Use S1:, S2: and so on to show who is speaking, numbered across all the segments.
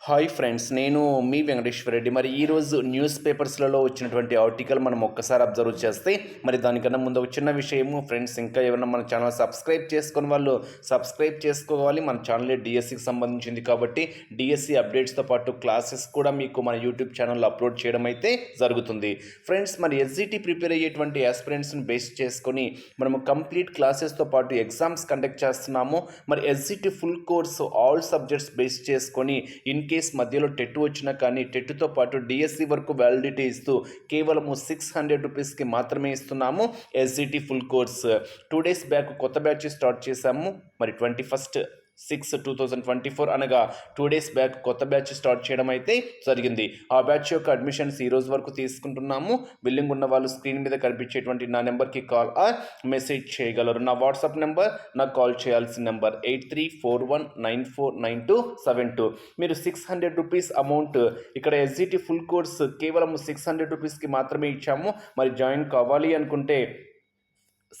S1: Hi friends నేను మీ వెంకటేశ్వర రెడ్డి. మరి ఈరోజు న్యూస్ పేపర్స్లలో వచ్చినటువంటి ఆర్టికల్ మనం ఒక్కసారి అబ్జర్వ్ చేస్తే మరి దానికన్నా ముందు ఒక చిన్న విషయము ఫ్రెండ్స్ ఇంకా ఏమైనా మన ఛానల్ సబ్స్క్రైబ్ చేసుకుని వాళ్ళు సబ్స్క్రైబ్ చేసుకోవాలి. మన ఛానల్ డిఎస్సికి సంబంధించింది కాబట్టి డిఎస్సి అప్డేట్స్తో పాటు క్లాసెస్ కూడా మీకు మన యూట్యూబ్ ఛానల్లో అప్లోడ్ చేయడం అయితే జరుగుతుంది. ఫ్రెండ్స్ మరి ఎస్జిటి ప్రిపేర్ అయ్యేటువంటి ఆస్పిరెంట్స్ని బేస్ చేసుకొని మనము కంప్లీట్ క్లాసెస్తో పాటు ఎగ్జామ్స్ కండక్ట్ చేస్తున్నాము. మరి SGT full course all subjects base చేసుకొని ఇన్ కేస్ మధ్యలో టెట్ వచ్చినా కానీ టెట్తో పాటు డిఎస్సి వరకు వ్యాలిడిటీ ఇస్తూ కేవలము సిక్స్ హండ్రెడ్ రూపీస్కి మాత్రమే ఇస్తున్నాము. SGT full course. Two days back కొత్త బ్యాచ్ స్టార్ట్ చేశాము. మరి twenty first six two thousand twenty four అనగా టూ డేస్ బ్యాక్ కొత్త బ్యాచ్ స్టార్ట్ చేయడం అయితే జరిగింది. ఆ బ్యాచ్ యొక్క అడ్మిషన్స్ ఈ రోజు వరకు తీసుకుంటున్నాము. బిల్లింగ్ ఉన్న వాళ్ళు స్క్రీన్ మీద కనిపించేటువంటి నా నెంబర్కి కాల్ ఆర్ మెసేజ్ చేయగలరు. నా వాట్సాప్ నెంబర్ నాకు కాల్ చేయాల్సిన number eight three four one nine four nine two seven two మీరు సిక్స్ హండ్రెడ్ రూపీస్ అమౌంట్ ఇక్కడ ఎస్జిటి ఫుల్ కోర్స్ కేవలం సిక్స్ హండ్రెడ్ రూపీస్కి మాత్రమే ఇచ్చాము. మరి జాయిన్ కావాలి అనుకుంటే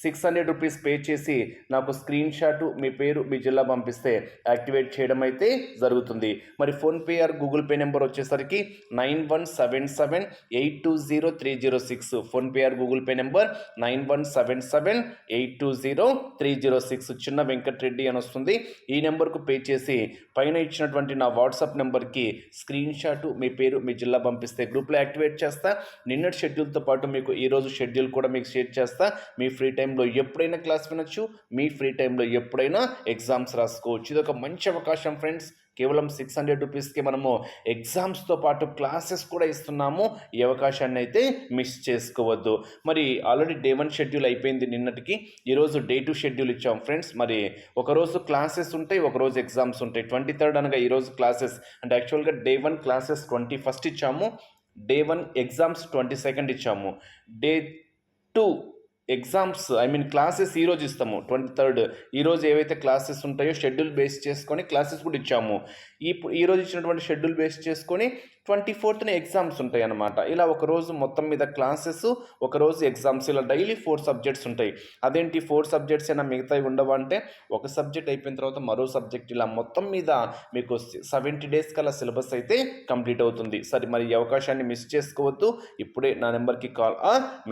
S1: సిక్స్ హండ్రెడ్ రూపీస్ పే చేసి నాకు స్క్రీన్ షాట్ మీ పేరు మీ జిల్లా పంపిస్తే యాక్టివేట్ చేయడం అయితే జరుగుతుంది. మరి PhonePe or Google Pay number వచ్చేసరికి nine one seven seven eight two zero three zero six. PhonePe or Google Pay number nine one seven seven eight two zero three zero six. చిన్న వెంకటరెడ్డి అని వస్తుంది. ఈ నెంబర్కు పే చేసి పైన ఇచ్చినటువంటి నా వాట్సాప్ నెంబర్కి స్క్రీన్ షాట్ మీ పేరు మీ జిల్లా పంపిస్తే గ్రూప్లో యాక్టివేట్ చేస్తా. నిన్నటి షెడ్యూల్తో పాటు మీకు ఈరోజు షెడ్యూల్ కూడా మీకు షేర్ చేస్తా. మీ ఫ్రీ టైం టైంలో ఎప్పుడైనా క్లాస్ వినొచ్చు మీ ఫ్రీ టైంలో ఎప్పుడైనా ఎగ్జామ్స్ రాసుకోవచ్చు. ఇది ఒక మంచి అవకాశం ఫ్రెండ్స్. కేవలం సిక్స్ హండ్రెడ్ రూపీస్కి మనము ఎగ్జామ్స్తో పాటు క్లాసెస్ కూడా ఇస్తున్నాము. ఈ అవకాశాన్ని అయితే మిస్ చేసుకోవద్దు. మరి ఆల్రెడీ డే వన్ షెడ్యూల్ అయిపోయింది నిన్నటికి. ఈరోజు డే టూ షెడ్యూల్ ఇచ్చాం ఫ్రెండ్స్. మరి ఒకరోజు క్లాసెస్ ఉంటాయి ఒకరోజు ఎగ్జామ్స్ ఉంటాయి. ట్వంటీ థర్డ్ అనగా ఈరోజు క్లాసెస్. అంటే యాక్చువల్గా day one classes twenty first ఇచ్చాము. Day one exams twenty second ఇచ్చాము. Day two exams I mean classes ఈరోజు ఇస్తాము ట్వంటీ థర్డ్. ఈరోజు ఏవైతే క్లాసెస్ ఉంటాయో షెడ్యూల్ బేస్ చేసుకొని క్లాసెస్ కూడా ఇచ్చాము. ఈ ఈరోజు ఇచ్చినటువంటి షెడ్యూల్ బేస్ చేసుకొని ట్వంటీ ఫోర్త్న ఎగ్జామ్స్ ఉంటాయి అన్నమాట ఇలా ఒక రోజు మొత్తం మీద క్లాసెస్ ఒక రోజు ఎగ్జామ్స్ ఇలా డైలీ ఫోర్ సబ్జెక్ట్స్ ఉంటాయి. అదేంటి ఫోర్ సబ్జెక్ట్స్ అయినా మిగతావి ఉండవు అంటే ఒక సబ్జెక్ట్ అయిపోయిన తర్వాత మరో సబ్జెక్ట్ ఇలా మొత్తం మీద మీకు సెవెంటీ డేస్ కల్లా సిలబస్ అయితే కంప్లీట్ అవుతుంది. సరే మరి ఈ అవకాశాన్ని మిస్ చేసుకోవద్దు. ఇప్పుడే నా నెంబర్కి కాల్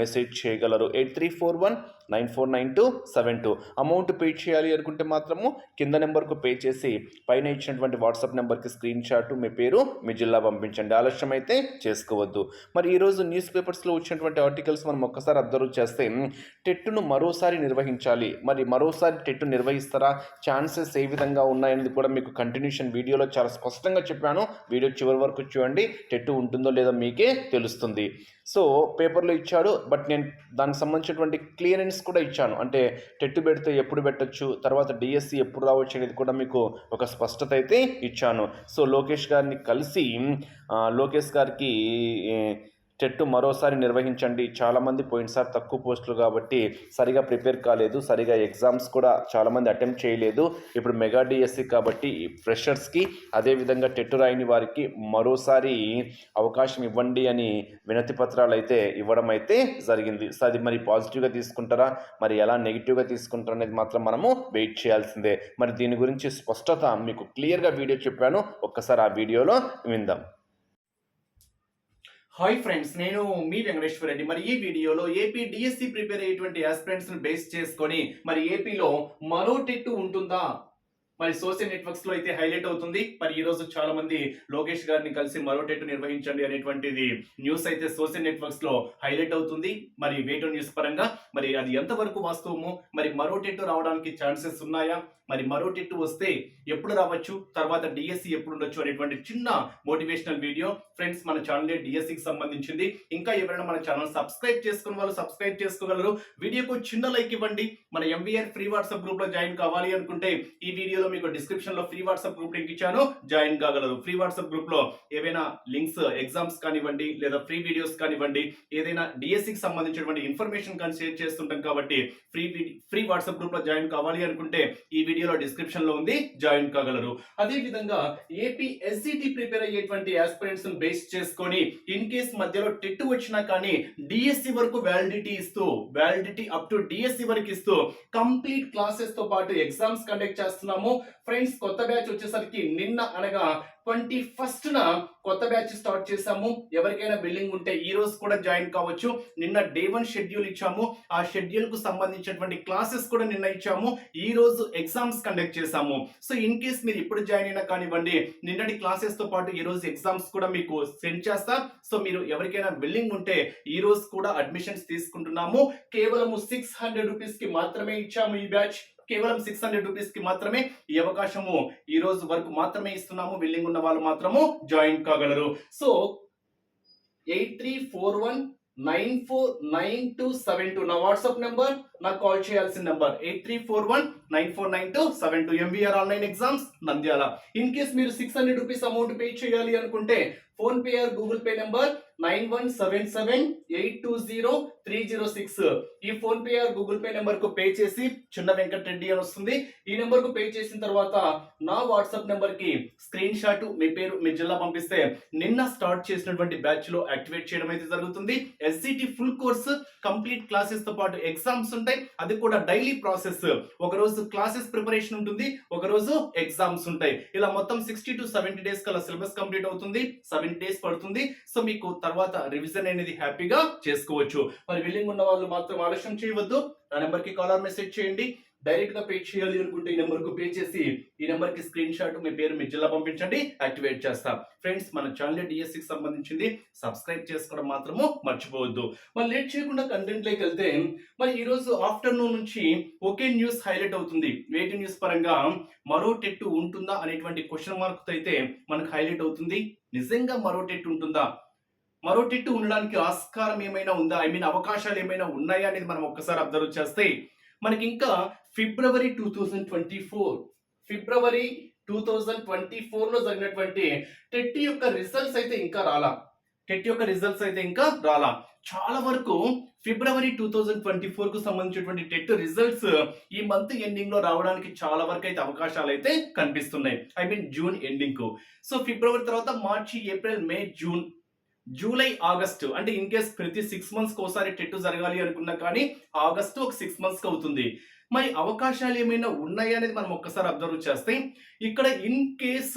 S1: మెసేజ్ చేయగలరు. Eight three four one nine four nine two seven two. Amount pay చేయాలి అనుకుంటే మాత్రము కింద నెంబర్కు పే చేసి పైన ఇచ్చినటువంటి వాట్సాప్ నెంబర్కి స్క్రీన్ షాట్ మీ పేరు మీ జిల్లా పంపించండి. ఆలస్యం అయితే చేసుకోవద్దు. మరి ఈరోజు న్యూస్ పేపర్స్లో వచ్చినటువంటి ఆర్టికల్స్ మనం ఒక్కసారి అబ్జర్వ్ చేస్తే టెట్టును మరోసారి నిర్వహించాలి. మరి మరోసారి టెట్టు నిర్వహిస్తారా? ఛాన్సెస్ ఏ విధంగా ఉన్నాయనేది కూడా మీకు కంటిన్యూషన్ వీడియోలో చాలా స్పష్టంగా చెప్పాను. వీడియో చివరి వరకు చూడండి. టెట్టు ఉంటుందో లేదో మీకే తెలుస్తుంది. సో పేపర్లో ఇచ్చాడు. బట్ నేను దానికి సంబంధించినటువంటి క్లియరెన్స్ కూడా ఇచ్చాను. అంటే టెట్టు పెడితే ఎప్పుడు పెట్టచ్చు తర్వాత డిఎస్సి ఎప్పుడు రావచ్చు అనేది కూడా మీకు ఒక స్పష్టత అయితే ఇచ్చాను. సో లోకేష్ గారిని కలిసి లోకేష్ గారికి చెట్టు మరోసారి నిర్వహించండి. చాలామంది పోయినసారి తక్కువ పోస్టులు కాబట్టి సరిగా ప్రిపేర్ కాలేదు సరిగా ఎగ్జామ్స్ కూడా చాలామంది అటెంప్ట్ చేయలేదు. ఇప్పుడు మెగా డిఎస్సి కాబట్టి ఫ్రెషర్స్కి అదేవిధంగా టెట్టు రాయని వారికి మరోసారి అవకాశం ఇవ్వండి అని వినతి పత్రాలు అయితే ఇవ్వడం అయితే జరిగింది. సో అది మరి పాజిటివ్గా తీసుకుంటారా? మరి ఎలా నెగిటివ్గా తీసుకుంటారా అనేది మాత్రం మనము వెయిట్ చేయాల్సిందే. మరి దీని గురించి స్పష్టత మీకు క్లియర్గా వీడియో చెప్పాను. ఒక్కసారి ఆ వీడియోలో విందాం.
S2: హాయ్ ఫ్రెండ్స్ నేను మీ వెంకటేశ్వర రెడ్డి. మరి ఈ వీడియోలో ఏపీ డిఎస్సి ప్రిపేర్ అయ్యేటువంటి ఆస్పిరెంట్స్ని బేస్ చేసుకొని మరి ఏపీలో మరో టెట్టు ఉంటుందా? మరి సోషల్ నెట్వర్క్స్లో అయితే హైలైట్ అవుతుంది. మరి ఈ రోజు చాలా మంది లోకేష్ గారిని కలిసి మరో నిర్వహించండి అనేటువంటిది న్యూస్ అయితే సోషల్ నెట్వర్క్స్లో హైలైట్ అవుతుంది. మరి వేటో న్యూస్ పరంగా మరి అది ఎంతవరకు వాస్తవము? మరి మరో టెట్టు రావడానికి ఛాన్సెస్ ఉన్నాయా? మరి మరో టెట్టు వస్తే ఎప్పుడు రావచ్చు? తర్వాత డిఎస్సి ఎప్పుడు ఉండొచ్చు అనేటువంటి చిన్న మోటివేషనల్ వీడియో ఫ్రెండ్స్ మన ఛానల్ డిఎస్సికి సంబంధించింది. ఇంకా ఎవరైనా మన ఛానల్ సబ్స్క్రైబ్ చేసుకున్న వాళ్ళు సబ్స్క్రైబ్ చేసుకోగలరు. వీడియోకు చిన్న లైక్ ఇవ్వండి. మన ఎంవీఆర్ ఫ్రీ వాట్సాప్ గ్రూప్లో జాయిన్ కావాలి అనుకుంటే ఈ వీడియోలో మీకు డిస్క్రిప్షన్లో ఫ్రీ వాట్సాప్ గ్రూప్ లింక్ ఇచ్చాను. జాయిన్ కాగలరు. ఫ్రీ వాట్సాప్ గ్రూప్లో ఏవైనా లింక్స్ ఎగ్జామ్స్ కానివ్వండి లేదా ఫ్రీ వీడియోస్ కానివ్వండి ఏదైనా డిఎస్సికి సంబంధించినటువంటి ఇన్ఫర్మేషన్ కానీ షేర్ చేస్తుంటాం కాబట్టి ఫ్రీ ఫ్రీ వాట్సాప్ గ్రూప్లో జాయిన్ కావాలి అనుకుంటే ఈ వీడియోలో డిస్క్రిప్షన్లో ఉంది. జాయిన్ కాగలరు. అదే విధంగా ఏపీ ఎస్సిటి ప్రిపేర్ అయ్యేటువంటి ఆస్పిరెంట్స్ బేస్ చేసుకొని ఇన్ కేస్ మధ్యలో టెట్ వచ్చినా కానీ డిఎస్సి వరకు వ్యాలిడిటీ ఇస్తూ వ్యాలిడిటీ అప్ టు డిఎస్సి వరకు ఇస్తూ కంప్లీట్ క్లాసెస్తో పాటు ఎగ్జామ్స్ కండక్ట్ చేస్తున్నాము. ఫ్రెండ్స్ కొత్త బ్యాచ్ వచ్చేసరికి నిన్న అనగా ట్వంటీ ఫస్ట్ న కొత్త బ్యాచ్ స్టార్ట్ చేశాము. ఎవరికైనా బిల్డింగ్ ఉంటే ఈ రోజు కూడా జాయిన్ కావచ్చు. నిన్న డే వన్ షెడ్యూల్ ఇచ్చాము. ఆ షెడ్యూల్కు సంబంధించినటువంటి క్లాసెస్ కూడా నిన్న ఇచ్చాము. ఈ రోజు ఎగ్జామ్స్ కండక్ట్ చేశాము. సో ఇన్ కేస్ మీరు ఇప్పుడు జాయిన్ అయినా కానివ్వండి నిన్నటి క్లాసెస్తో పాటు ఈ రోజు ఎగ్జామ్స్ కూడా మీకు సెండ్ చేస్తా. సో మీరు ఎవరికైనా బిల్డింగ్ ఉంటే ఈ రోజు కూడా అడ్మిషన్స్ తీసుకుంటున్నాము. కేవలము సిక్స్ హండ్రెడ్ రూపీస్కి మాత్రమే ఇచ్చాము ఈ బ్యాచ్. కేవలం సిక్స్ హండ్రెడ్ రూపీస్కి మాత్రమే ఈ అవకాశము ఈ రోజు వరకు మాత్రమే ఇస్తున్నాము. బిల్లింగ్ ఉన్న వాళ్ళు మాత్రము join కాగలరు. So eight three four one nine four nine two seven two నా వాట్సాప్ నెంబర్ నాకు కాల్ చేయాల్సిన number eight three four one nine four nine two seven two MVR online exams Nandyal. In case మీరు six hundred rupees amount pay చేయాలి అనుకుంటే PhonePe or Google Pay number nine one seven seven eight two zero three zero six ఈ PhonePe or Google Pay నెంబర్కు pay చేసి చిన్న వెంకట్ రెడ్డి అని వస్తుంది. ఈ నెంబర్కు పే చేసిన తర్వాత నా వాట్సాప్ నెంబర్కి స్క్రీన్ షాట్ మీ పేరు మీ జిల్లా పంపిస్తే నిన్న స్టార్ట్ చేసినటువంటి బ్యాచ్లో యాక్టివేట్ చేయడం అయితే జరుగుతుంది. ఎస్సిటి ఫుల్ కోర్స్ కంప్లీట్ క్లాసెస్తో పాటు ఎగ్జామ్స్ ఉంటాయి. అది కూడా డైలీ ప్రాసెస్ ఒక రోజు క్లాసెస్ ప్రిపరేషన్ ఉంటుంది ఒక రోజు ఎగ్జామ్స్ ఉంటాయి. ఇలా మొత్తం సిక్స్టీ టు సెవెంటీ డేస్ కల్లా సిలబస్ కంప్లీట్ అవుతుంది సెవెన్ డేస్ పడుతుంది. సో మీకు తర్వాత రివిజన్ అనేది హ్యాపీగా చేసుకోవచ్చు. మరి విల్లింగ్ ఉన్న వాళ్ళు మాత్రం ఆలస్యం చేయవద్దు. నా నెంబర్కి కాలర్ మెసేజ్ చేయండి. డైరెక్ట్గా పే చేయాలి అనుకుంటే ఈ నెంబర్కు పే చేసి ఈ నెంబర్కి స్క్రీన్ షాట్ మీ పేరు మీ జిల్లా పంపించండి యాక్టివేట్ చేస్తాం. ఫ్రెండ్స్ మన ఛానల్ డిఎస్సి కి సంబంధించింది సబ్స్క్రైబ్ చేసుకోవడం మాత్రము మర్చిపోవద్దు. మరి లేట్ చేయకుండా కంటెంట్లోకి వెళ్తే మరి ఈ రోజు ఆఫ్టర్నూన్ నుంచి ఒకే న్యూస్ హైలైట్ అవుతుంది. వేటి న్యూస్ పరంగా మరో టెట్టు ఉంటుందా అనేటువంటి క్వశ్చన్ మార్క్తో అయితే మనకు హైలైట్ అవుతుంది. నిజంగా మరో టెట్టు ఉంటుందా? మరో టెట్టు ఉండడానికి ఆస్కారం ఏమైనా ఉందా? ఐ మీన్ అవకాశాలు ఏమైనా ఉన్నాయా అనేది మనం ఒక్కసారి అబ్జర్వ్ చేస్తే మనకి ఇంకా February two thousand twenty four February two thousand twenty ఫోర్లో జరిగినటువంటి టెట్ యొక్క రిజల్ట్స్ అయితే ఇంకా రాలా. టెట్ యొక్క రిజల్ట్స్ అయితే ఇంకా రాలా. చాలా వరకు ఫిబ్రవరి టూ థౌజండ్ ట్వంటీ ఫోర్కు సంబంధించినటువంటి టెట్ రిజల్ట్స్ ఈ మంత్ ఎండింగ్లో రావడానికి చాలా వరకు అయితే అవకాశాలు అయితే కనిపిస్తున్నాయి. ఐ మీన్ జూన్ ఎండింగ్కు. సో ఫిబ్రవరి తర్వాత March April May June July August. అంటే ఇన్ కేస్ ప్రతి సిక్స్ మంత్స్ ఒకసారి టెట్ జరగాలి అనుకున్నా కానీ ఆగస్టు ఒక సిక్స్ మంత్స్ అవుతుంది. మరి అవకాశాలు ఏమైనా ఉన్నాయా అనేది మనం ఒక్కసారి అబ్జర్వ్ చేస్తే ఇక్కడ in case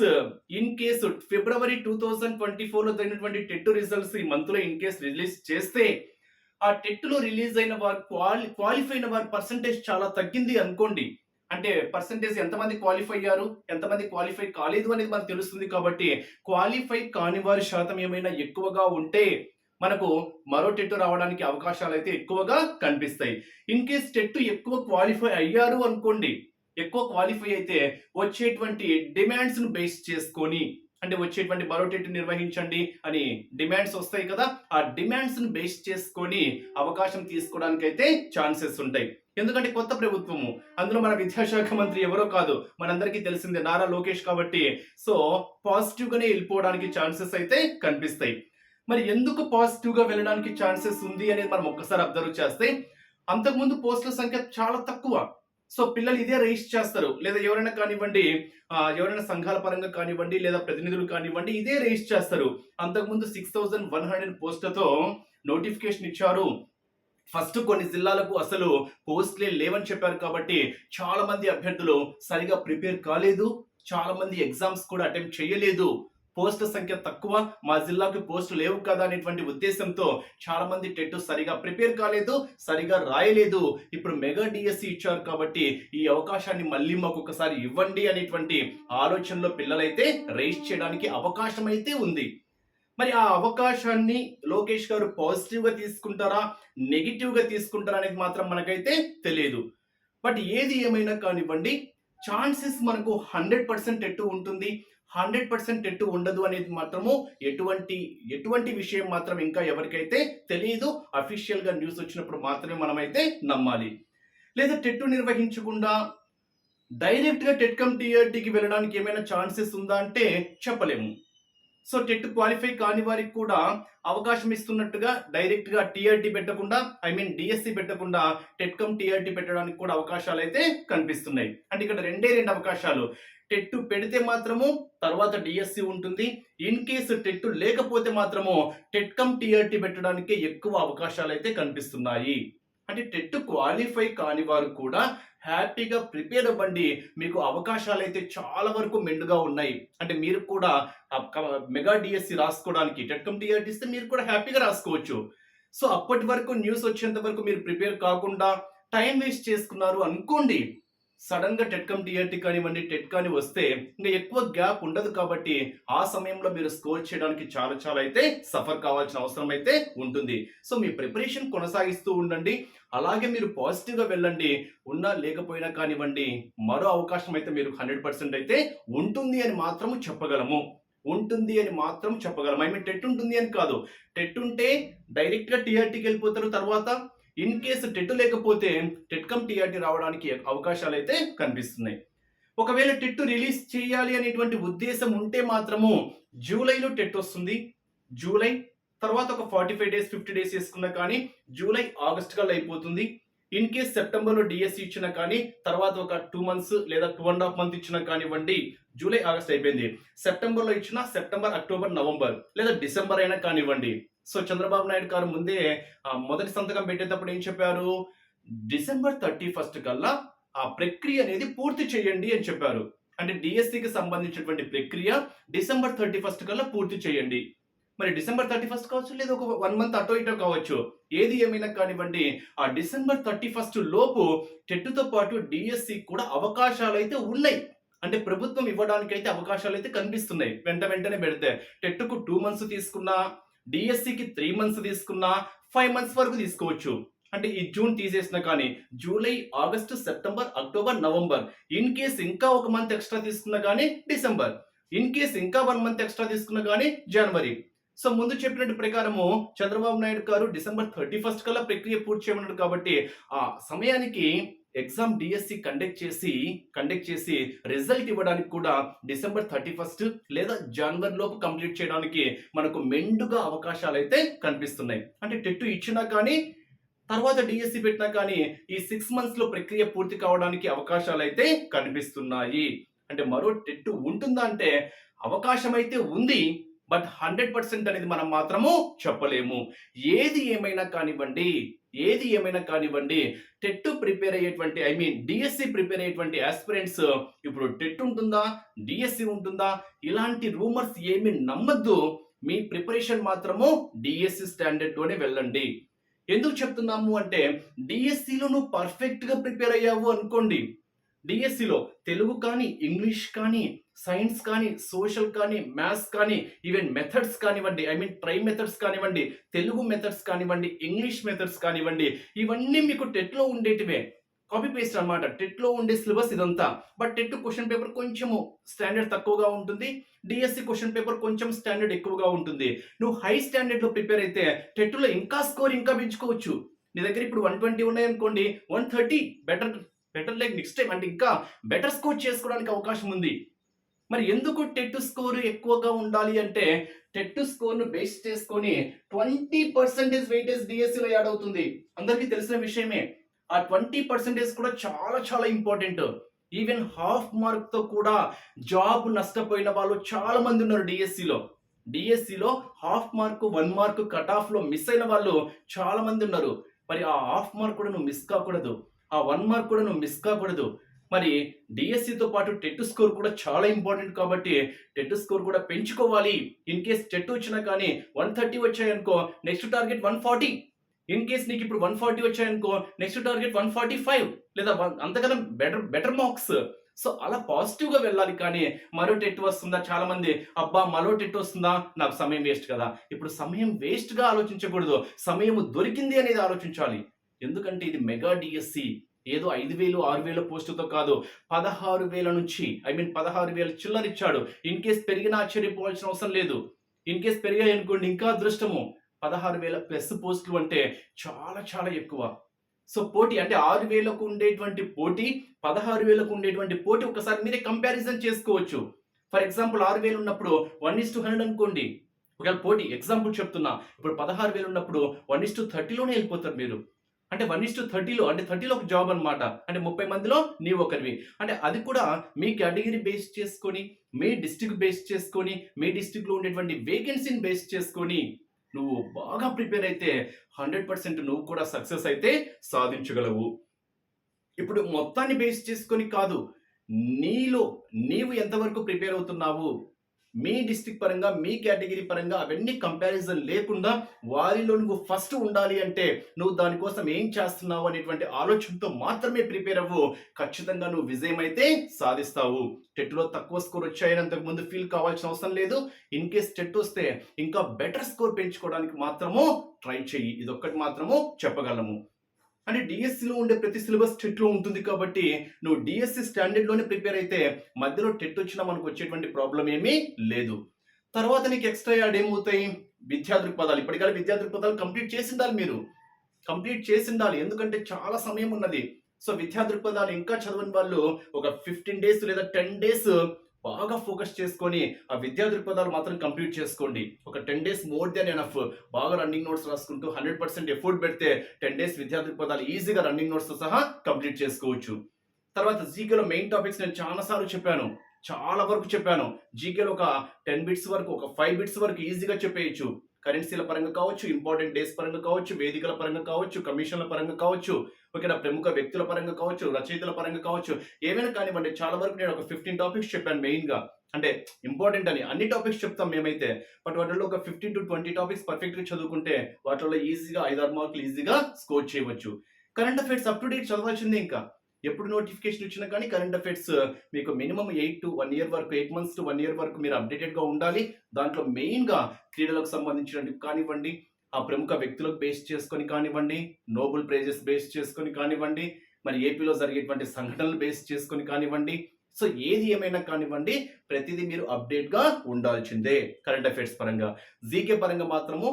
S2: in case February two thousand twenty ఫోర్లో జరిగినటువంటి టెట్ రిజల్ట్స్ ఈ మంత్లో ఇన్ కేస్ రిలీజ్ చేస్తే ఆ టెట్టులో రిలీజ్ అయిన వారు క్వాలి క్వాలిఫై అయిన వారి పర్సంటేజ్ చాలా తగ్గింది అనుకోండి. అంటే పర్సంటేజ్ ఎంతమంది క్వాలిఫై అయ్యారు? ఎంతమంది క్వాలిఫై కాలేదు అనేది మనకు తెలుస్తుంది కాబట్టి క్వాలిఫై కాని వారి శాతం ఏమైనా ఎక్కువగా ఉంటే మనకు మరో టెట్టు రావడానికి అవకాశాలు అయితే ఎక్కువగా కనిపిస్తాయి. ఇన్ కేస్ టెట్టు ఎక్కువ క్వాలిఫై అయ్యారు అనుకోండి ఎక్కువ క్వాలిఫై అయితే వచ్చేటువంటి డిమాండ్స్ను బేస్ చేసుకొని అంటే వచ్చేటువంటి మరో నిర్వహించండి అని డిమాండ్స్ వస్తాయి కదా ఆ డిమాండ్స్ను బేస్ చేసుకొని అవకాశం తీసుకోవడానికి అయితే ఛాన్సెస్ ఉంటాయి. ఎందుకంటే కొత్త ప్రభుత్వము అందులో మన విద్యాశాఖ మంత్రి ఎవరో కాదు మనందరికీ తెలిసిందే నారా లోకేష్ కాబట్టి. సో పాజిటివ్ గానే వెళ్ళిపోవడానికి ఛాన్సెస్ అయితే కనిపిస్తాయి. మరి ఎందుకు పాజిటివ్గా వెళ్ళడానికి ఛాన్సెస్ ఉంది అనేది మనం ఒక్కసారి అబ్జర్వ్ చేస్తే అంతకుముందు పోస్టుల సంఖ్య చాలా తక్కువ. సో పిల్లలు ఇదే రిజిస్టర్ చేస్తారు. లేదా ఎవరైనా కానివ్వండి ఎవరైనా సంఘాల పరంగా కానివ్వండి లేదా ప్రతినిధులు కానివ్వండి ఇదే రిజిస్టర్ చేస్తారు. అంతకుముందు సిక్స్ థౌసండ్ వన్ హండ్రెడ్ పోస్టులతో నోటిఫికేషన్ ఇచ్చారు. ఫస్ట్ కొన్ని జిల్లాలకు అసలు పోస్టులే లేవని చెప్పారు కాబట్టి చాలా మంది అభ్యర్థులు సరిగా ప్రిపేర్ కాలేదు. చాలా మంది ఎగ్జామ్స్ కూడా అటెంప్ట్ చేయలేదు. పోస్టుల సంఖ్య తక్కువ మా జిల్లాకు పోస్టులు లేవు కదా అనేటువంటి ఉద్దేశంతో చాలా మంది టెట్ సరిగా ప్రిపేర్ కాలేదు సరిగా రాయలేదు. ఇప్పుడు మెగా డిఎస్సి ఇచ్చారు కాబట్టి ఈ అవకాశాన్ని మళ్ళీ మాకు ఒకసారి ఇవ్వండి అనేటువంటి ఆలోచనలో పిల్లలైతే రైజ్ చేయడానికి అవకాశం అయితే ఉంది. మరి ఆ అవకాశాన్ని లోకేష్ గారు పాజిటివ్గా తీసుకుంటారా నెగిటివ్గా తీసుకుంటారా అనేది మాత్రం మనకైతే తెలియదు. బట్ ఏది ఏమైనా కానివ్వండి ఛాన్సెస్ మనకు హండ్రెడ్ పర్సెంట్ ఎట్టు ఉంటుంది. హండ్రెడ్ పర్సెంట్ ఎట్టు ఉండదు అనేది మాత్రము ఎటువంటి ఎటువంటి విషయం మాత్రం ఇంకా ఎవరికైతే తెలియదు అఫీషియల్గా న్యూస్ వచ్చినప్పుడు మాత్రమే మనమైతే నమ్మాలి. లేదా టెట్టు నిర్వహించకుండా డైరెక్ట్గా టెట్ కమ్ టీఆర్టీకి వెళ్ళడానికి ఏమైనా ఛాన్సెస్ ఉందా అంటే చెప్పలేము. సో టెట్ క్వాలిఫై కాని వారికి కూడా అవకాశం ఇస్తున్నట్టుగా డైరెక్ట్గా టీఆర్టీ పెట్టకుండా ఐ మీన్ డిఎస్సి పెట్టకుండా టెట్కమ్ టీఆర్టీ పెట్టడానికి కూడా అవకాశాలు అయితే కనిపిస్తున్నాయి. అంటే ఇక్కడ రెండే రెండు అవకాశాలు. టెట్ పెడితే మాత్రము తర్వాత డిఎస్సి ఉంటుంది. ఇన్ కేసు టెట్ లేకపోతే మాత్రము టెట్ కమ్ టీఆర్టీ పెట్టడానికి ఎక్కువ అవకాశాలు అయితే కనిపిస్తున్నాయి. అంటే టెట్ క్వాలిఫై కాని వారు కూడా హ్యాపీగా ప్రిపేర్ అవ్వండి. మీకు అవకాశాలు అయితే చాలా వరకు మెండుగా ఉన్నాయి. అంటే మీరు కూడా మెగా డిఎస్సి రాసుకోవడానికి టెట్కమ్ టీఆర్టీ ఇస్తే మీరు కూడా హ్యాపీగా రాసుకోవచ్చు. సో అప్పటి వరకు న్యూస్ వచ్చేంత వరకు మీరు ప్రిపేర్ కాకుండా టైం వేస్ట్ చేసుకున్నారు అనుకోండి సడన్గా టెట్కమ్ టీఆర్టీ కానివ్వండి టెట్ కానీ వస్తే ఇంకా ఎక్కువ గ్యాప్ ఉండదు కాబట్టి ఆ సమయంలో మీరు స్కోర్ చేయడానికి చాలా చాలా అయితే సఫర్ కావాల్సిన అవసరం అయితే ఉంటుంది. సో మీ ప్రిపరేషన్ కొనసాగిస్తూ ఉండండి. అలాగే మీరు పాజిటివ్గా వెళ్ళండి. ఉన్నా లేకపోయినా కానివ్వండి మరో అవకాశం అయితే మీరు హండ్రెడ్ పర్సెంట్ అయితే ఉంటుంది అని మాత్రం చెప్పగలము. ఉంటుంది అని మాత్రం చెప్పగలం ఐ మీన్ టెట్ ఉంటుంది అని కాదు. టెట్ ఉంటే డైరెక్ట్గా టీఆర్టీకి వెళ్ళిపోతారు తర్వాత ఇన్ కేసు టెట్ లేకపోతే టెట్కమ్ టీఆర్టీ రావడానికి అవకాశాలు అయితే కనిపిస్తున్నాయి. ఒకవేళ టెట్ రిలీజ్ చేయాలి అనేటువంటి ఉద్దేశం ఉంటే మాత్రము జూలైలో టెట్ వస్తుంది. జూలై తర్వాత ఒక forty five days fifty days వేసుకున్నా కానీ జూలై ఆగస్ట్ కల్లా అయిపోతుంది. ఇన్ కేస్ సెప్టెంబర్లో డిఎస్సి ఇచ్చినా కానీ తర్వాత ఒక టూ మంత్స్ లేదా టూ అండ్ హాఫ్ మంత్ ఇచ్చినా కానివ్వండి జూలై ఆగస్ట్ అయిపోయింది. సెప్టెంబర్లో ఇచ్చిన సెప్టెంబర్ అక్టోబర్ నవంబర్ లేదా డిసెంబర్ అయినా కానివ్వండి సో చంద్రబాబు నాయుడు గారు ముందే మొదటి సంతకం పెట్టేటప్పుడు ఏం చెప్పారు? డిసెంబర్ థర్టీ ఫస్ట్ కల్లా ఆ ప్రక్రియ అనేది పూర్తి చేయండి అని చెప్పారు. అంటే డిఎస్సికి సంబంధించినటువంటి ప్రక్రియ డిసెంబర్ థర్టీ ఫస్ట్ కల్లా పూర్తి చేయండి. మరి డిసెంబర్ థర్టీ ఫస్ట్ కావచ్చు లేదా ఒక వన్ మంత్ అటో ఇటో కావచ్చు ఏది ఏమైనా కానివ్వండి ఆ డిసెంబర్ థర్టీ ఫస్ట్ లోపు టెట్టుతో పాటు డిఎస్సి కూడా అవకాశాలు అయితే ఉన్నాయి. అంటే ప్రభుత్వం ఇవ్వడానికి అయితే అవకాశాలు అయితే కనిపిస్తున్నాయి. వెంట వెంటనే పెడితే టెట్టుకు టూ మంత్స్ తీసుకున్నా డిఎస్సికి త్రీ మంత్స్ తీసుకున్నా ఫైవ్ మంత్స్ వరకు తీసుకోవచ్చు. అంటే ఈ జూన్ తీసేసిన కానీ July August September October November in case ఇంకా ఒక మంత్ ఎక్స్ట్రా తీసుకున్నా కానీ డిసెంబర్ ఇన్ కేస్ ఇంకా వన్ మంత్ ఎక్స్ట్రా తీసుకున్నా కానీ జనవరి సో ముందు చెప్పినట్టు ప్రకారము చంద్రబాబు నాయుడు గారు డిసెంబర్ థర్టీ ఫస్ట్ కల్లా ప్రక్రియ పూర్తి చేయమన్నాడు కాబట్టి ఆ సమయానికి ఎగ్జామ్ డిఎస్సి కండక్ట్ చేసి కండక్ట్ చేసి రిజల్ట్ ఇవ్వడానికి కూడా డిసెంబర్ థర్టీ ఫస్ట్ లేదా జనవరి లోపు కంప్లీట్ చేయడానికి మనకు మెండుగా అవకాశాలు అయితే కనిపిస్తున్నాయి. అంటే టెట్ ఇచ్చినా కానీ తర్వాత డిఎస్సి పెట్టినా కానీ ఈ సిక్స్ మంత్స్లో ప్రక్రియ పూర్తి కావడానికి అవకాశాలు అయితే కనిపిస్తున్నాయి. అంటే మరో టెట్ ఉంటుందా అంటే అవకాశం అయితే ఉంది. బట్ హండ్రెడ్ పర్సెంట్ అనేది మనం మాత్రము చెప్పలేము. ఏది ఏమైనా కానివ్వండి ఏది ఏమైనా కానివ్వండి టెట్ ప్రిపేర్ అయ్యేటువంటి ఐ మీన్ డిఎస్సి ప్రిపేర్ అయ్యేటువంటి ఆస్పిరెంట్స్ ఇప్పుడు టెట్ ఉంటుందా డిఎస్సి ఉంటుందా ఇలాంటి రూమర్స్ ఏమి నమ్మద్దు. మీ ప్రిపరేషన్ మాత్రము డిఎస్సి స్టాండర్డ్లోనే వెళ్ళండి. ఎందుకు చెప్తున్నాము అంటే డిఎస్సిలో నువ్వు పర్ఫెక్ట్గా ప్రిపేర్ అయ్యావు అనుకోండి. డిఎస్సిలో తెలుగు కానీ ఇంగ్లీష్ కానీ సైన్స్ కానీ సోషల్ కానీ మ్యాథ్స్ కానీ ఈవెన్ మెథడ్స్ కానివ్వండి ఐ మీన్ ట్రై మెథడ్స్ కానివ్వండి తెలుగు మెథడ్స్ కానివ్వండి ఇంగ్లీష్ మెథడ్స్ కానివ్వండి ఇవన్నీ మీకు టెట్లో ఉండేటివే. కాపీ పేస్ట్ అనమాట టెట్లో ఉండే సిలబస్ ఇదంతా. బట్ టెట్ క్వశ్చన్ పేపర్ కొంచెము స్టాండర్డ్ తక్కువగా ఉంటుంది. డిఎస్సి క్వశ్చన్ పేపర్ కొంచెం స్టాండర్డ్ ఎక్కువగా ఉంటుంది. నువ్వు హై స్టాండర్డ్లో ప్రిపేర్ అయితే టెట్లో ఇంకా స్కోర్ ఇంకా పెంచుకోవచ్చు. నీ దగ్గర ఇప్పుడు వన్ ట్వంటీ ఉన్నాయనుకోండి one thirty better better like next time అంటే ఇంకా బెటర్ స్కోర్ చేసుకోవడానికి అవకాశం ఉంది. మరి ఎందుకు టెట్ స్కోర్ ఎక్కువగా ఉండాలి అంటే టెట్ స్కోర్ను బేస్ చేసుకొని ట్వంటీ పర్సెంటేజ్ వెయిటేజ్ డిఎస్సిలో యాడ్ అవుతుంది. అందరికీ తెలిసిన విషయమే. ఆ ట్వంటీ పర్సెంటేజ్ కూడా చాలా చాలా ఇంపార్టెంట్ ఈవెన్ హాఫ్ మార్క్తో కూడా జాబ్ నష్టపోయిన వాళ్ళు చాలా మంది ఉన్నారు డిఎస్సిలో డిఎస్సిలో half mark one mark cut ఆఫ్లో మిస్ అయిన వాళ్ళు చాలా మంది ఉన్నారు. మరి ఆ హాఫ్ మార్క్ కూడా నువ్వు మిస్ కాకూడదు. ఆ వన్ మార్క్ కూడా నువ్వు మిస్ కాకూడదు మరి డిఎస్సితో పాటు టెట్ స్కోర్ కూడా చాలా ఇంపార్టెంట్ కాబట్టి టెట్ స్కోర్ కూడా పెంచుకోవాలి. ఇన్ కేస్ టెట్ వచ్చినా కానీ one thirty వచ్చాయనుకో next target one forty. In case నీకు ఇప్పుడు one forty వచ్చాయనుకో next target one forty five లేదా అంతకన్నా బెటర్ బెటర్ మార్క్స్ సో అలా పాజిటివ్గా వెళ్ళాలి కానీ మరో టెట్ వస్తుందా? చాలా మంది అబ్బా మరో టెట్ వస్తుందా? నాకు సమయం వేస్ట్ కదా. ఇప్పుడు సమయం వేస్ట్గా ఆలోచించకూడదు. సమయం దొరికింది అనేది ఆలోచించాలి. ఎందుకంటే ఇది మెగా డిఎస్సి ఏదో ఐదు వేలు ఆరు వేల పోస్టుతో కాదు పదహారు వేల నుంచి ఐ మీన్ పదహారు వేల చిల్లరిచ్చాడు. ఇన్ కేస్ పెరిగిన ఆశ్చర్యపోవాల్సిన అవసరం లేదు. ఇన్ కేస్ పెరిగాయి అనుకోండి ఇంకా అదృష్టము. పదహారు వేల ప్లస్ పోస్టులు అంటే చాలా చాలా ఎక్కువ. సో పోటీ అంటే ఆరు వేలకు ఉండేటువంటి పోటీ పదహారు వేలకు ఉండేటువంటి పోటీ ఒకసారి మీరే కంపారిజన్ చేసుకోవచ్చు. ఫర్ ఎగ్జాంపుల్ ఆరు వేలు ఉన్నప్పుడు వన్ ఇస్ టు హండ్రెడ్ అనుకోండి. ఒకవేళ పోటీ ఎగ్జాంపుల్ చెప్తున్నా. ఇప్పుడు పదహారు వేలు ఉన్నప్పుడు వన్ ఇస్ టు థర్టీలోనే వెళ్ళిపోతారు మీరు. అంటే వన్ ఇస్ టు థర్టీలో అంటే థర్టీలో ఒక జాబ్ అన్నమాట. అంటే ముప్పై మందిలో నీవు ఒకరివి. అంటే అది కూడా మీ కేటగిరీ బేస్ చేసుకొని మీ డిస్టిక్ బేస్ చేసుకొని మీ డిస్టిక్లో ఉండేటువంటి వేకెన్సీని బేస్ చేసుకొని నువ్వు బాగా ప్రిపేర్ అయితే హండ్రెడ్ పర్సెంట్ నువ్వు కూడా సక్సెస్ అయితే సాధించగలవు. ఇప్పుడు మొత్తాన్ని బేస్ చేసుకొని కాదు నీలో నీవు ఎంతవరకు ప్రిపేర్ అవుతున్నావు? మీ డిస్ట్రిక్ట్ పరంగా మీ కేటగిరీ పరంగా అవన్నీ కంపారిజన్ లేకుండా వారిలో నువ్వు ఫస్ట్ ఉండాలి అంటే నువ్వు దానికోసం ఏం చేస్తున్నావు అనేటువంటి ఆలోచనతో మాత్రమే ప్రిపేర్ అవ్వు. ఖచ్చితంగా నువ్వు విజయం అయితే సాధిస్తావు. టెట్లో తక్కువ స్కోర్ వచ్చాయని అంతకు ముందు ఫీల్ కావాల్సిన అవసరం లేదు. ఇన్ కేస్ టెట్ వస్తే ఇంకా బెటర్ స్కోర్ పెంచుకోవడానికి మాత్రము ట్రై చెయ్యి ఇదొక్కటి మాత్రము చెప్పగలము. అంటే డిఎస్సిలో ఉండే ప్రతి సిలబస్ టెట్లో ఉంటుంది కాబట్టి నువ్వు డిఎస్సి స్టాండర్డ్లోనే ప్రిపేర్ అయితే మధ్యలో టెట్ వచ్చినా మనకు వచ్చేటువంటి ప్రాబ్లం ఏమీ లేదు. తర్వాత నీకు ఎక్స్ట్రా యాడ్ ఏమవుతాయి? విద్యా దృక్పథాలు ఇప్పటికల్లా విద్యా దృక్పథాలు కంప్లీట్ చేసి ఉండాలి మీరు. కంప్లీట్ చేసి ఉండాలి ఎందుకంటే చాలా సమయం ఉన్నది. సో విద్యా దృక్పథాలు ఇంకా చదవని వాళ్ళు ఒక ఫిఫ్టీన్ డేస్ లేదా టెన్ డేస్ బాగా ఫోకస్ చేసుకొని ఆ విద్యా దృక్పథాలు మాత్రం కంప్లీట్ చేసుకోండి. ఒక ten days more than enough. బాగా రన్నింగ్ నోట్స్ రాసుకుంటూ హండ్రెడ్ పర్సెంట్ ఎఫోర్ట్ పెడితే టెన్ డేస్ విద్యా దృక్పథాలు ఈజీగా రన్నింగ్ నోట్స్ సహా కంప్లీట్ చేసుకోవచ్చు. తర్వాత జీకేలో మెయిన్ టాపిక్స్ నేను చాలా సార్లు చెప్పాను. చాలా వరకు చెప్పాను. జీకేలో ఒక టెన్ బిట్స్ వరకు ఒక ఫైవ్ బిట్స్ వరకు ఈజీగా చెప్పేయచ్చు. కరెన్సీల పరంగా కావచ్చు ఇంపార్టెంట్ డేస్ పరంగా కావచ్చు వేదికల పరంగా కావచ్చు కమిషన్ల పరంగా కావచ్చు ఓకేనా ప్రముఖ వ్యక్తుల పరంగా కావచ్చు రచయితల పరంగా కావచ్చు ఏమైనా కానివ్వండి చాలా వరకు నేను ఒక ఫిఫ్టీన్ టాపిక్స్ చెప్పాను మెయిన్గా. అంటే ఇంపార్టెంట్ అని అన్ని టాపిక్స్ చెప్తాం మేమైతే. బట్ వాటిలో ఒక ఫిఫ్టీన్ టు ట్వంటీ టాపిక్స్ పర్ఫెక్ట్గా చదువుకుంటే వాటిలో ఈజీగా ఐదారు మార్కులు ఈజీగా స్కోర్ చేయవచ్చు. Current affairs up to date చదవాల్సిందే ఇంకా. ఎప్పుడు నోటిఫికేషన్ వచ్చినా కానీ కరెంట్ అఫైర్స్ uh, మీకు minimum eight to one year వరకు eight months to one year వరకు మీరు అప్డేటెడ్గా ఉండాలి. దాంట్లో మెయిన్గా క్రీడలకు సంబంధించిన కానివ్వండి ఆ ప్రముఖ వ్యక్తులకు బేస్ చేసుకొని కానివ్వండి నోబెల్ ప్రైజెస్ బేస్ చేసుకొని కానివ్వండి మరి ఏపీలో జరిగేటువంటి సంఘటనలు బేస్ చేసుకొని కానివ్వండి. సో ఏది ఏమైనా కానివ్వండి ప్రతిదీ మీరు అప్డేట్గా ఉండాల్సిందే కరెంట్ అఫైర్స్ పరంగా. జీకే పరంగా మాత్రము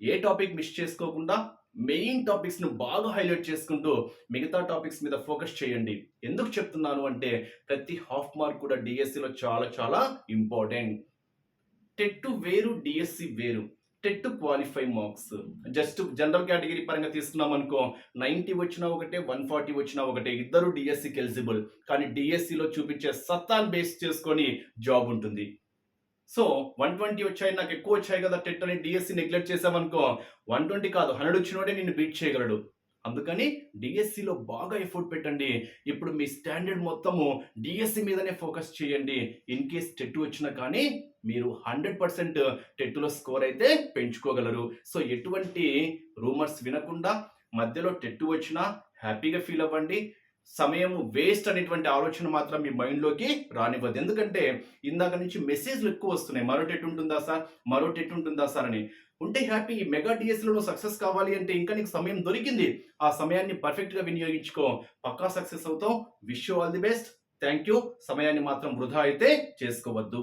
S2: ఏ టాపిక్ మిస్ చేసుకోకుండా మెయిన్ టాపిక్స్ను బాగా హైలైట్ చేసుకుంటూ మిగతా టాపిక్స్ మీద ఫోకస్ చేయండి. ఎందుకు చెప్తున్నాను అంటే ప్రతి హాఫ్ మార్క్ కూడా డిఎస్సిలో చాలా చాలా ఇంపార్టెంట్. టెట్ వేరు డిఎస్సి వేరు. TET qualify marks. Just general category పరంగా తీసుకున్నాం అనుకో నైంటీ వచ్చినా ఒకటే వన్ ఫార్టీ వచ్చినా ఒకటే. ఇద్దరు డిఎస్సికి ఎలిజిబుల్. కానీ డిఎస్సిలో చూపించే సత్తాన్ని బేస్ చేసుకొని జాబ్ ఉంటుంది. సో వన్ ట్వంటీ వచ్చాయి నాకు ఎక్కువ వచ్చాయి కదా టెట్ అని డిఎస్సి నెగ్లెక్ట్ చేసామనుకో వన్ ట్వంటీ కాదు హండ్రెడ్ వచ్చినోడే నిన్ను బీట్ చేయగలడు. అందుకని డిఎస్సిలో బాగా ఎఫర్ట్ పెట్టండి. ఇప్పుడు మీ స్టాండర్డ్ మొత్తము డిఎస్సి మీదనే ఫోకస్ చేయండి. ఇన్ కేస్ టెట్ వచ్చినా కానీ మీరు హండ్రెడ్ పర్సెంట్ టెట్లో స్కోర్ అయితే పెంచుకోగలరు. సో ఎటువంటి రూమర్స్ వినకుండా మధ్యలో టెట్ వచ్చినా హ్యాపీగా ఫీల్ అవ్వండి. సమయం వేస్ట్ అనేటువంటి ఆలోచన మాత్రం మీ మైండ్లోకి రానివ్వదు. ఎందుకంటే ఇందాక నుంచి మెసేజ్లు ఎక్కువ వస్తున్నాయి. మరో టెట్ ఉంటుందా సార్? మరో టెట్ ఉంటుందా సార్ అని. ఉంటే హ్యాపీ ఈ మెగా డిఎస్లో సక్సెస్ కావాలి అంటే ఇంకా నీకు సమయం దొరికింది. ఆ సమయాన్ని పర్ఫెక్ట్గా వినియోగించుకో. పక్కా సక్సెస్ అవుతాం wish all the best thank you సమయాన్ని మాత్రం వృధా అయితే చేసుకోవద్దు.